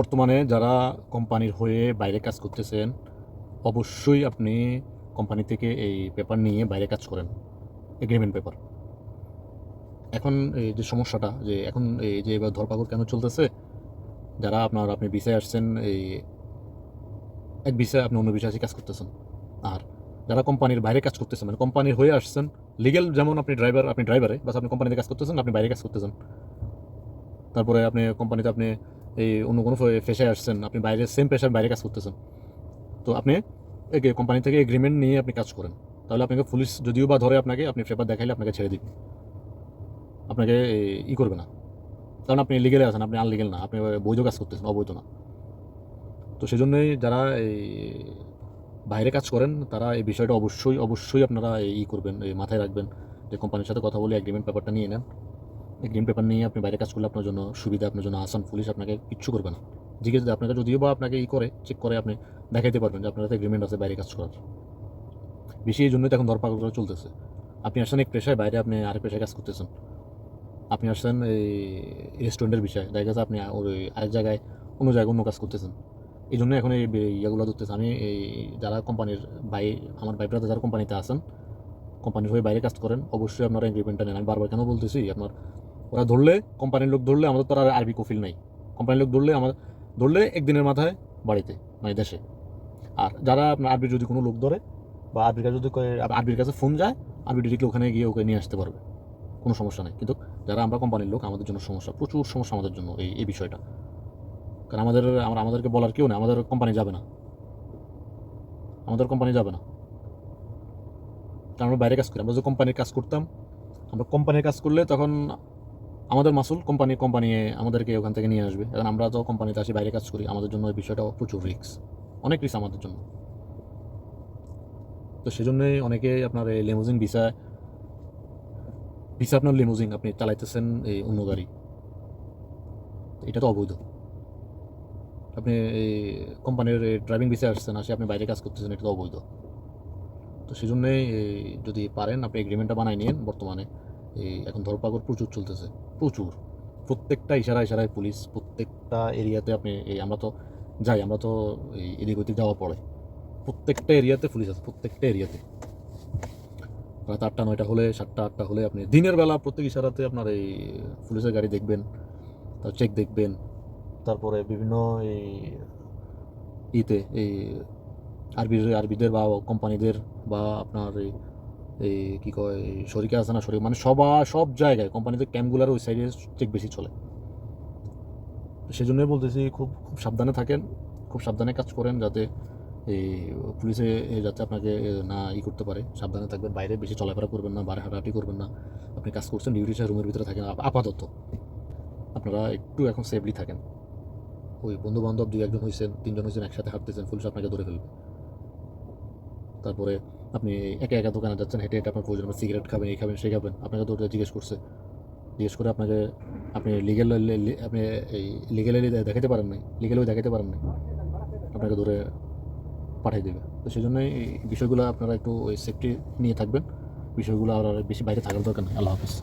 বর্তমানে যারা কোম্পানির হয়ে বাইরে কাজ করতেছেন, অবশ্যই আপনি কোম্পানি থেকে এই পেপার নিয়ে বাইরে কাজ করেন এগ্রিমেন্ট পেপার এখন এই যে সমস্যাটা, যে এখন এই যে এবার ধরপাকড় কেন চলতেছে, যারা আপনার, আপনি বিষয়ে আসছেন, এই এক বিষয়ে আপনি অন্য বিষয়ে কাজ করতেছেন। আর যারা কোম্পানির বাইরে কাজ করতেছেন মানে কোম্পানির হয়ে আসছেন লিগেল যেমন আপনি ড্রাইভার আপনি ড্রাইভারে বাস আপনি কোম্পানিতে কাজ করতেছেন, আপনি বাইরে কাজ করতেছেন। তারপরে আপনি কোম্পানিতে আপনি এই অন্য কোনো পেশায় আসছেন আপনি বাইরে সেম পেশার বাইরে কাজ করতেছেন। তো আপনি কোম্পানি থেকে এগ্রিমেন্ট নিয়ে আপনি কাজ করেন। তাহলে আপনাকে পুলিশ যদিও বা ধরে আপনাকে, আপনি পেপার দেখাইলে আপনাকে ছেড়ে দিবে। আপনাকে ই করবে না। কারণ আপনি লিগেলে আছেন, আপনি আনলিগেল না। আপনি বৈধ কাজ করতেছেন, অবৈধ না। তো সেজন্যই যারা এই বাইরে কাজ করেন, তারা এই বিষয়টা অবশ্যই অবশ্যই আপনারা ই করবেন মাথায় রাখবেন যে কোম্পানির সাথে কথা বলে এগ্রিমেন্ট পেপারটা নিয়ে নেন। এগ্রিমেন্ট পেপার নিয়ে আপনি বাইরে কাজ করলে আপনার জন্য সুবিধা, আপনার জন্য আসান পুলিশ আপনাকে কিচ্ছু করবে না। জিজ্ঞেস আপনাকে যদিও বা আপনাকে ই করে চেক করে আপনি দেখাইতে পারবেন যে আপনার সাথে এগ্রিমেন্ট আছে বাইরে কাজ করার। বেশি এই জন্যই তো এখন ধরপাকড় চলতেছে। আপনি আসছেন এক পেশায়, বাইরে আপনি আরেক পেশায় কাজ করতেছেন। আপনি আসছেন এই রেস্টুরেন্টের বিষয়ে, দেখা গেছে আপনি ওই আরেক জায়গায় অন্য জায়গায় অন্য কাজ করতেছেন। এই জন্য এখন এই ইয়েগুলো ধরতেছে। আমি এই যারা কোম্পানির বাই আমার ভাই ব্রাদার যারা কোম্পানিতে আছেন কোম্পানির হয়ে বাইরে কাজ করেন, অবশ্যই আপনারা এগ্রিমেন্টটা নেন। আমি বারবার কেন বলতেছি, আপনার ওরা ধরলে কোম্পানির লোক ধরলে আমাদের তো আর আরবি কফিল নাই। কোম্পানির লোক ধরলে আমার ধরলে একদিনের মাথায় বাড়িতে মানে দেশে। আর যারা আপনার আরবির যদি কোনো লোক ধরে, বা আরবির কাছে যদি আরবির কাছে ফোন যায়, আরবি ডিরেক্টলি ওখানে গিয়ে ওকে নিয়ে আসতে পারবে। কোনো সমস্যা নেই। কিন্তু যারা আমরা কোম্পানির লোক, আমাদের জন্য সমস্যা, প্রচুর সমস্যা আমাদের জন্য এই এই বিষয়টা। কারণ আমাদের, আমরা, আমাদেরকে বলার কেউ নেই, আমাদের কোম্পানি যাবে না। আমাদের কোম্পানি যাবে না। কারণ আমরা বাইরে কাজ করি, আমরা যে কোম্পানির কাজ করতাম, আমরা কোম্পানির কাজ করলে তখন আমাদের মাসুল কোম্পানি কোম্পানি আমাদেরকে ওখান থেকে নিয়ে আসবে। এখন আমরা তো কোম্পানিতে আসি, বাইরে কাজ করি। আমাদের জন্য এই বিষয়টা প্রচুর রিস্ক অনেক রিস্ক আমাদের জন্য। তো সেজন্যই অনেকে আপনার এই লেমুজিন ভিসা ভিসা আপনার লিমুজিন আপনি চালাইতেছেন এই অন্য গাড়ি। এটা তো অবৈধ। আপনি এই কোম্পানির ড্রাইভিং ভিসা আসছেন আসে আপনি বাইরে কাজ করতেছেন, এটা তো অবৈধ। তো সেই জন্যই যদি পারেন, আপনি এগ্রিমেন্টটা বানাই নিন বর্তমানে। এই এখন ধরপাকড় প্রচুর চলতেছে, প্রচুর। প্রত্যেকটা ইশারা ইশারায় পুলিশ, প্রত্যেকটা এরিয়াতে আপনি এই আমরা তো যাই, আমরা তো এই এদিক ওদিক যাওয়া পড়ে। প্রত্যেকটা এরিয়াতে পুলিশ আছে, প্রত্যেকটা এরিয়াতে। রাত আটটা, নয়টা হলে, সাতটা, আটটা হলে আপনি দিনের বেলা প্রত্যেক ইশারাতে আপনার এই পুলিশের গাড়ি দেখবেন, তার চেক দেখবেন। তারপরে বিভিন্ন এই ইতে, এই আরবির আরবিদের বা কোম্পানিদের বা আপনার এই এই কী কয়, শরিকে আছে না, শরিক মানে সবা, সব জায়গায় কোম্পানিদের ক্যাম্পগুলোর ওই সাইডে চেক বেশি চলে। সেই জন্যই বলতেছি, খুব খুব সাবধানে থাকেন, খুব সাবধানে কাজ করেন যাতে এই পুলিশে যাতে আপনাকে না ই করতে পারে। সাবধানে থাকবেন, বাইরে বেশি চলাফেরা করবেন না বাইরে হাঁটাহাঁটি করবেন না। আপনি কাজ করছেন ডিউটি রুমের ভিতরে থাকেন। আপ- আপাতত। আপনারা একটু এখন সেফলি থাকেন। ওই বন্ধু বান্ধব দুই একজন হয়েছেন তিনজন হয়েছেন একসাথে হাঁটতেছেন পুলিশ আপনাকে ধরে ফেলবে। তারপরে আপনি একা একা দোকানে যাচ্ছেন, হেঁটে হেঁটে আপনার প্রয়োজন সিগারেট খাবেন, এই খাবেন, সেই খাবেন, আপনাকে তো ওটা জিজ্ঞেস করছে। জিজ্ঞেস করে আপনাকে আপনি লিগেল আপনি এই লিগেলি দেখাতে পারেন নাই লিগেলও দেখাতে পারেন নাই, আপনাকে ধরে পাঠিয়ে দেবে। তো সেই জন্যই এই বিষয়গুলো আপনারা একটু ওই সেফটি নিয়ে থাকবেন, বিষয়গুলো আর বেশি বাইরে থাকার দরকার নেই। আল্লাহ হাফিজ।